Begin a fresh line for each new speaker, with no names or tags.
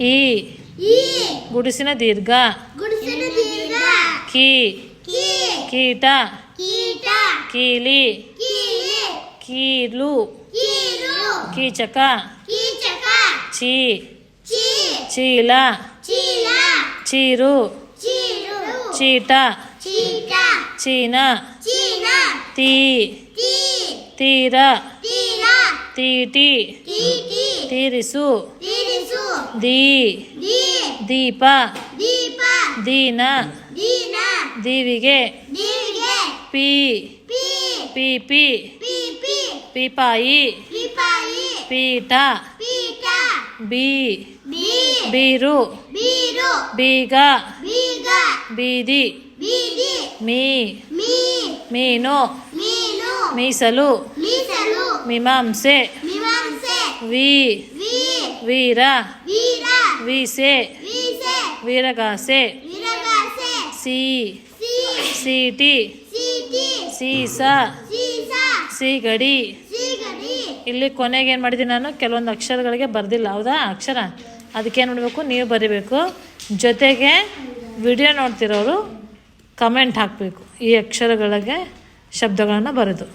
ఈ
గుడిసిన
దీర్ఘ.
కీట.
కీలి.
కీలు.
కీచక.
చీ.
చీల.
చీరు.
చీట.
చీన.
తీ
తీర.
తీటి.
తీరిసు.
ದೀ ದೀಪ
ದೀಪ
ದೀನ
ದೀನ
ದೀವಿಗೆ
ದೀವಿಗೆ
ಪಿ
ಪಿ
ಪಿ ಪಿಪಾಯಿ
ಪಿಪಾಯಿ
ಪೀಠ ಬಿ
ಬಿ
ಬೀರು
ಬೀರು
ಬೀಗ
ಬೀಗ
ಬೀದಿ
ಬೀದಿ
ಮೀ
ಮೀ
ಮೀನು
ಮೀನು
ಮೀಸಲು
ಮೀಸಲು
ಮೀಮಾಂಸೆ
ಮೀಮಾಂಸೆ
ವಿ
ವಿ
ವೀರ. ವೀಸೆ. ವೀರಗಾಸೆ. ಸಿ.
ಸಿ.
ಸೀಟಿ. ಸೀಸ.
ಸಿಗಡಿ.
ಇಲ್ಲಿ ಕೊನೆಗೆ ಏನು ಮಾಡಿದ್ದೀನಿ ನಾನು ಕೆಲವೊಂದು ಅಕ್ಷರಗಳಿಗೆ ಬರೆದಿಲ್ಲ ಹೌದಾ? ಅಕ್ಷರ. ಅದಕ್ಕೆ ಏನು ಮಾಡಬೇಕು? ನೀವು ಬರಿಬೇಕು. ಜೊತೆಗೆ ವಿಡಿಯೋ ನೋಡ್ತಿರೋರು ಕಮೆಂಟ್ ಹಾಕಬೇಕು ಈ ಅಕ್ಷರಗಳಿಗೆ ಶಬ್ದಗಳನ್ನು ಬರೆದು.